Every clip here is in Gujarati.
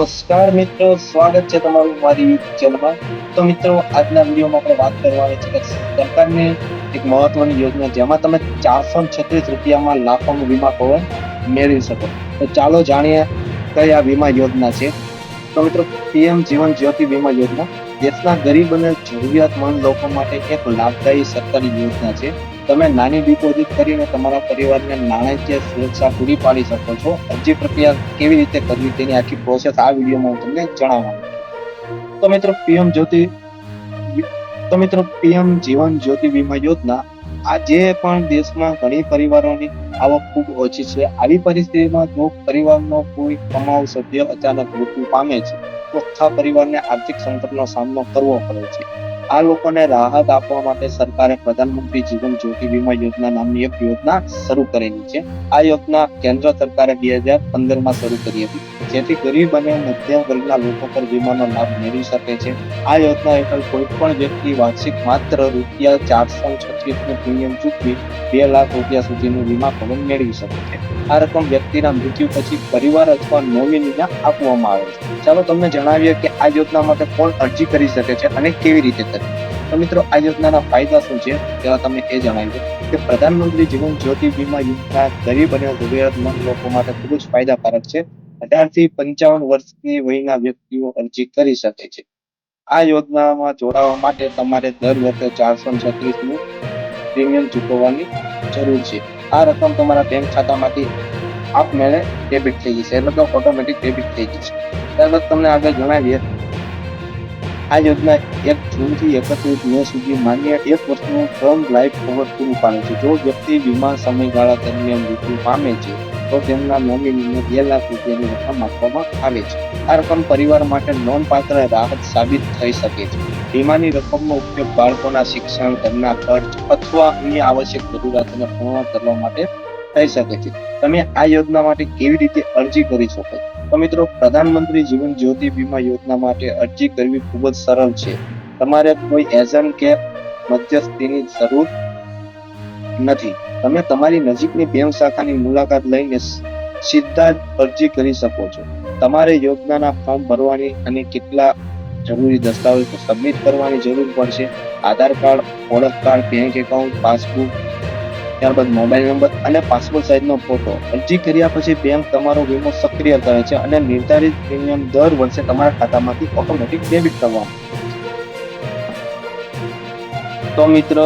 નમસ્કાર મિત્રો, સ્વાગત છે તમારું મારી YouTube ચેનલમાં તો મિત્રો, આજના વિડીયોમાં આપણે વાત કરવાની છે કે સરકારની એક મહત્વની યોજના જેમાં તમે ચારસો છત્રીસ રૂપિયામાં લાખોનું વીમા કવર મેળવી શકો. તો ચાલો જાણીએ કઈ આ વીમા યોજના છે. તો મિત્રો, પીએમ જીવન જ્યોતિ વીમા યોજના. દેશના ગરીબ અને જરૂરિયાતમંદ લોકો માટે એક લાભદાયી સરકારી યોજના છે. તમે નાની ડિપોઝિટ કરીને તમારા પરિવારને નાણાકીય સુરક્ષા પૂરી પાડી શકો છો. અરજી પ્રક્રિયા કેવી રીતે કરવી તેની આખી પ્રોસેસ આ વિડીયોમાં હું તમને જણાવવાનું છું. તો મિત્રો, પીએમ જ્યોતિ તો મિત્રો, પીએમ જીવન જ્યોતિ વીમા યોજના આજે પણ દેશમાં ઘણી પરિવારોની આવક ખૂબ ઓછી છે. આવી પરિસ્થિતિમાં જો પરિવારનો કોઈ કમાવ સભ્ય અચાનક મૃત્યુ પામે છે, તો આખા પરિવારને આર્થિક સંકટનો સામનો કરવો પડે છે. આ લોકોને રાહત આપવા માટે સરકારે પ્રધાનમંત્રી જીવન જ્યોતિ વીમા યોજના નામની એક યોજના શરૂ કરેલી છે. આ યોજના કેન્દ્ર સરકારે બે હજાર પંદરમાં શરૂ કરી હતી. જેથી ગરીબ અને મધ્યમ વર્ગના લોકો પર વીમાનો લાભ મેળવી શકે છે. આ યોજના હેઠળ કોઈ પણ વ્યક્તિ વાર્ષિક માત્ર રૂપિયા ચારસો છત્રીસનું પ્રીમિયમ ચૂકવી બે લાખ રૂપિયા સુધીનું વીમા કવર મેળવી શકે છે. આ રકમ વ્યક્તિના મૃત્યુ પછી પરિવાર અથવા નોમિનીને આપવામાં આવે છે. ચાલો તમને જણાવીએ કે આ યોજના માટે કોણ અરજી કરી શકે છે અને કેવી રીતે કરવી તો મિત્રો, આ યોજનાના ફાયદા શું છે? તેવા તમને એ જણાવી દો કે પ્રધાનમંત્રી જીવન જ્યોતિ વીમા યોજના ગરીબ અને જરૂરિયાતમંદ લોકો માટે ખૂબ જ ફાયદાકારક છે. અઢારથી પંચાવન વર્ષની વયના વ્યક્તિઓ અરજી કરી શકે છે. આ યોજનામાં જોડાવા માટે તમારે દર વર્ષે ચારસો છત્રીસનું પ્રીમિયમ ચૂકવવાની જરૂર છે. આ રકમ તમારા બેંક ખાતામાંથી આપમેળે ડેબિટ થઈ જશે એટલે કે ઓટોમેટિક ડેબિટ થઈ જશે. ત્યારબાદ તમને આગળ જણાવીએ. આ યોજના એક જૂનથી એકત્રીસ મે સુધી માન્ય એક વર્ષનું ટર્મ લાઈફ કવર પૂરું પાડે છે. જો વ્યક્તિ વીમા સમયગાળા દરમિયાન મૃત્યુ પામે છે તો તેમના નોમિનીને બે લાખ રૂપિયાની રકમ આપવામાં આવે છે. આ રકમ પરિવાર માટે નોંધપાત્ર રાહત સાબિત થઈ શકે છે. વીમાની રકમનો ઉપયોગ બાળકોના શિક્ષણ, ઘરના ખર્ચ અથવા અન્ય આવશ્યક જરૂરિયાતોને પૂર્ણ કરવા માટે થઈ શકે છે. તમે આ યોજના માટે કેવી રીતે અરજી કરી શકો? તો મિત્રો, પ્રધાનમંત્રી જીવન જ્યોતિ વીમા યોજના માટે અરજી કરવી ખૂબ જ સરળ છે. તમારે કોઈ એજન્ટ કે મધ્યસ્થીની જરૂર નથી. તમે તમારી નજીકની બેંક શાખાની મુલાકાત લઈને સીધા અરજી કરી શકો છો. તમારે યોજનાના ફોર્મ ભરવાની અને કેટલા જરૂરી દસ્તાવેજો સબમિટ કરવાની જરૂર પડશે. આધાર કાર્ડ, ઓળખ કાર્ડ, બેંક એકાઉન્ટ, પાસબુક, ત્યારબાદ મોબાઈલ નંબર અને પાસપોર્ટ સાઇઝનો ફોટો. અરજી કર્યા પછી બેંક તમારો વીમો સક્રિય કરે છે અને નિર્ધારિત પ્રીમિયમ દર વર્ષે તમારા ખાતામાંથી ઓટોમેટિક ડેબિટ કરવામાં તો મિત્ર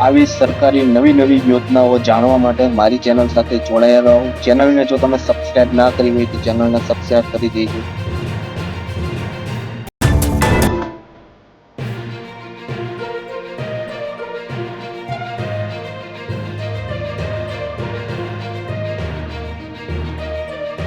આવી સરકારી નવી નવી યોજનાઓ જાણવા માટે મારી ચેનલ સાથે જોડાયેલા રહો. ચેનલને જો તમે સબસ્ક્રાઇબ ના કરી હોય તો ચેનલને સબસ્ક્રાઇબ કરી દેજો.